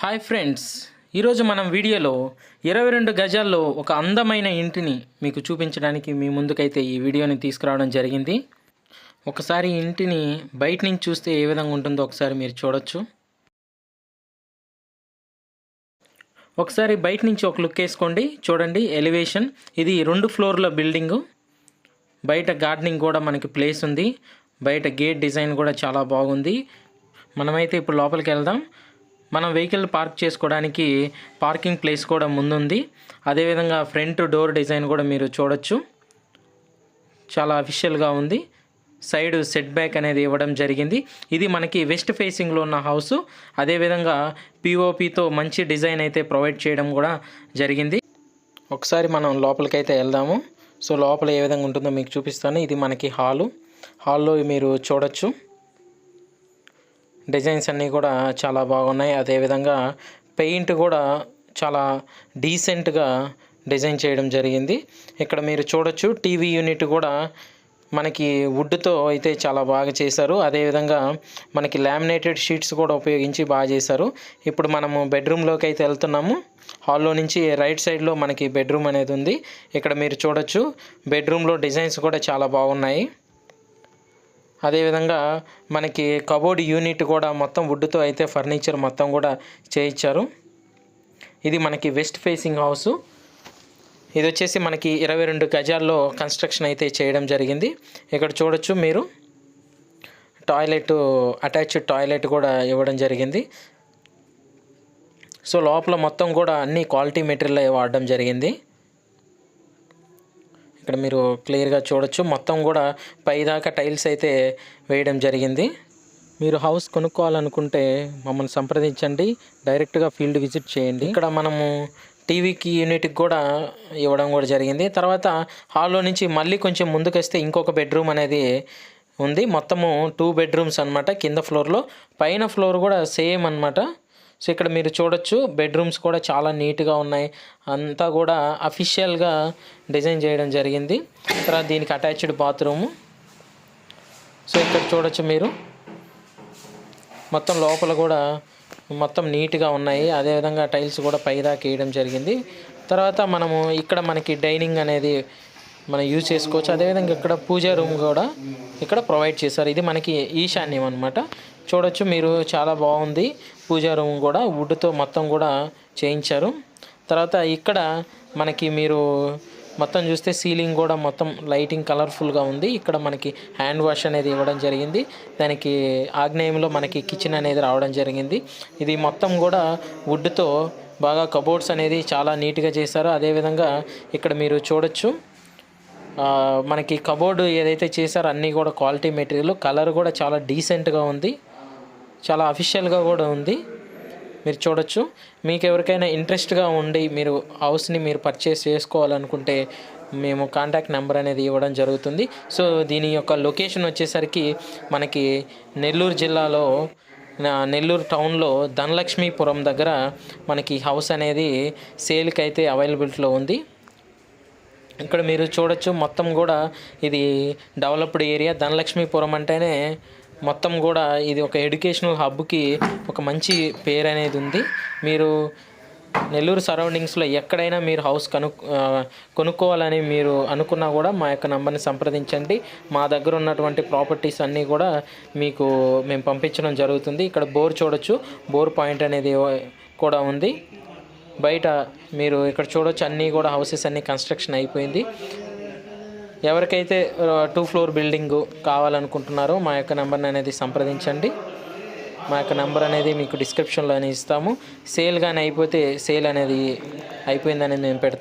Hi friends ఈరోజు మనం వీడియోలో ఇరవై రెండు గజాల్లో ఒక అందమైన ఇంటిని మీకు చూపించడానికి మీ ముందుకైతే ఈ వీడియోని తీసుకురావడం జరిగింది. ఒకసారి ఇంటిని బయట నుంచి చూస్తే ఏ విధంగా ఉంటుందో ఒకసారి మీరు చూడొచ్చు. ఒకసారి బయట నుంచి ఒక లుక్ వేసుకోండి చూడండి ఎలివేషన్ ఇది రెండు ఫ్లోర్ల బిల్డింగు. బయట గార్డెనింగ్ కూడా మనకి ప్లేస్ ఉంది. బయట గేట్ డిజైన్ కూడా చాలా బాగుంది. మనమైతే ఇప్పుడు లోపలికి వెళ్దాం. మనం వెహికల్ పార్క్ చేసుకోవడానికి పార్కింగ్ ప్లేస్ కూడా ముందుంది. అదేవిధంగా ఫ్రంట్ డోర్ డిజైన్ కూడా మీరు చూడొచ్చు. చాలా అఫిషియల్గా ఉంది. సైడ్ సెట్ బ్యాక్ అనేది ఇవ్వడం జరిగింది. ఇది మనకి వెస్ట్ ఫేసింగ్లో ఉన్న హౌస్. అదేవిధంగా పిఓపితో మంచి డిజైన్ అయితే ప్రొవైడ్ చేయడం కూడా జరిగింది. ఒకసారి మనం లోపలికైతే వెళ్దాము. సో లోపల ఏ విధంగా ఉంటుందో మీకు చూపిస్తాను. ఇది మనకి హాలు. హాల్లో మీరు చూడొచ్చు. డిజైన్స్ అన్నీ కూడా చాలా బాగున్నాయి. అదేవిధంగా పెయింట్ కూడా చాలా డీసెంట్గా డిజైన్ చేయడం జరిగింది. ఇక్కడ మీరు చూడొచ్చు టీవీ యూనిట్ కూడా మనకి వుడ్తో అయితే చాలా బాగా చేశారు. అదేవిధంగా మనకి లామినేటెడ్ షీట్స్ కూడా ఉపయోగించి బాగా చేశారు. ఇప్పుడు మనము బెడ్రూమ్లోకి అయితే వెళ్తున్నాము. హాల్లో నుంచి రైట్ సైడ్లో మనకి బెడ్రూమ్ అనేది ఉంది. ఇక్కడ మీరు చూడొచ్చు బెడ్రూమ్లో డిజైన్స్ కూడా చాలా బాగున్నాయి. అదేవిధంగా మనకి కబోర్డ్ యూనిట్ కూడా మొత్తం వుడ్తో అయితే ఫర్నిచర్ మొత్తం కూడా చేయించారు. ఇది మనకి వెస్ట్ ఫేసింగ్ హౌసు. ఇది వచ్చేసి మనకి ఇరవై రెండు గజాల్లో కన్స్ట్రక్షన్ అయితే చేయడం జరిగింది. ఇక్కడ చూడొచ్చు మీరు. టాయిలెట్ అటాచ్డ్ టాయిలెట్ కూడా ఇవ్వడం జరిగింది. సో లోపల మొత్తం కూడా అన్ని క్వాలిటీ మెటీరియల్ వాడడం జరిగింది. ఇక్కడ మీరు క్లియర్గా చూడొచ్చు. మొత్తం కూడా పైదాకా టైల్స్ అయితే వేయడం జరిగింది. మీరు హౌస్ కొనుక్కోవాలనుకుంటే మమ్మల్ని సంప్రదించండి. డైరెక్ట్గా ఫీల్డ్ విజిట్ చేయండి. ఇక్కడ మనము టీవీకి యూనిట్కి కూడా ఇవ్వడం కూడా జరిగింది. తర్వాత హాల్లో నుంచి మళ్ళీ కొంచెం ముందుకొస్తే ఇంకొక బెడ్రూమ్ అనేది ఉంది. మొత్తము టూ బెడ్రూమ్స్ అనమాట కింద ఫ్లోర్లో. పైన ఫ్లోర్ కూడా సేమ్ అనమాట సో ఇక్కడ మీరు చూడొచ్చు బెడ్రూమ్స్ కూడా చాలా నీట్గా ఉన్నాయి. అంతా కూడా అఫీషియల్గా డిజైన్ చేయడం జరిగింది. తర్వాత దీనికి అటాచ్డ్ బాత్రూము సో ఇక్కడ చూడొచ్చు మీరు. మొత్తం లోపల కూడా మొత్తం నీట్గా ఉన్నాయి. అదేవిధంగా టైల్స్ కూడా పైదాకా వేయడం జరిగింది. తర్వాత మనము ఇక్కడ మనకి డైనింగ్ అనేది మనం యూజ్ చేసుకోవచ్చు. అదేవిధంగా ఇక్కడ పూజా రూమ్ కూడా ఇక్కడ ప్రొవైడ్ చేశారు. ఇది మనకి ఈశాన్యం అనమాట చూడొచ్చు మీరు చాలా బాగుంది. పూజా రూమ్ కూడా వుడ్తో మొత్తం కూడా చేయించారు. తర్వాత ఇక్కడ మనకి మీరు మొత్తం చూస్తే సీలింగ్ కూడా మొత్తం లైటింగ్ కలర్ఫుల్గా ఉంది. ఇక్కడ మనకి హ్యాండ్ వాష్ అనేది ఇవ్వడం జరిగింది. దానికి ఆగ్నేయంలో మనకి కిచెన్ అనేది రావడం జరిగింది. ఇది మొత్తం కూడా వుడ్తో బాగా కబోర్డ్స్ అనేది చాలా నీట్గా చేశారు. అదేవిధంగా ఇక్కడ మీరు చూడొచ్చు మనకి కబోర్డు ఏదైతే చేశారో అన్నీ కూడా క్వాలిటీ మెటీరియల్ కలర్ కూడా చాలా డీసెంట్గా ఉంది. చాలా అఫీషియల్గా కూడా ఉంది. మీరు చూడొచ్చు. మీకు ఎవరికైనా ఇంట్రెస్ట్గా ఉండి మీరు హౌస్ని మీరు పర్చేస్ చేసుకోవాలనుకుంటే మేము కాంటాక్ట్ నెంబర్ అనేది ఇవ్వడం జరుగుతుంది. సో దీని యొక్క లొకేషన్ వచ్చేసరికి మనకి నెల్లూరు జిల్లాలో నా- నెల్లూరు టౌన్లో ధనలక్ష్మీపురం దగ్గర మనకి హౌస్ అనేది సేల్కి అయితే అవైలబిలిటీలో ఉంది. ఇక్కడ మీరు చూడొచ్చు మొత్తం కూడా ఇది డెవలప్డ్ ఏరియా. ధనలక్ష్మీపురం అంటేనే మొత్తం కూడా ఇది ఒక ఎడ్యుకేషనల్ హబ్కి ఒక మంచి పేరు అనేది ఉంది మీరు నెల్లూరు సరౌండింగ్స్లో ఎక్కడైనా మీరు హౌస్ కను కొనుక్కోవాలని మీరు అనుకున్నా కూడా మా యొక్క నెంబర్ని సంప్రదించండి. మా దగ్గర ఉన్నటువంటి ప్రాపర్టీస్ అన్నీ కూడా మీకు మేము పంపించడం జరుగుతుంది. ఇక్కడ బోర్ చూడొచ్చు. బోర్ పాయింట్ అనేది కూడా ఉంది. బయట మీరు ఇక్కడ చూడొచ్చు అన్నీ కూడా హౌసెస్ అన్నీ కన్స్ట్రక్షన్ అయిపోయింది. ఎవరికైతే టూ ఫ్లోర్ బిల్డింగ్ కావాలనుకుంటున్నారో మా యొక్క నెంబర్ని అనేది సంప్రదించండి. మా యొక్క నెంబర్ అనేది మీకు డిస్క్రిప్షన్లో ఇస్తాము. సేల్ కానీ అయిపోతే సేల్ అనేది అయిపోయిందనేది మేము పెడతాము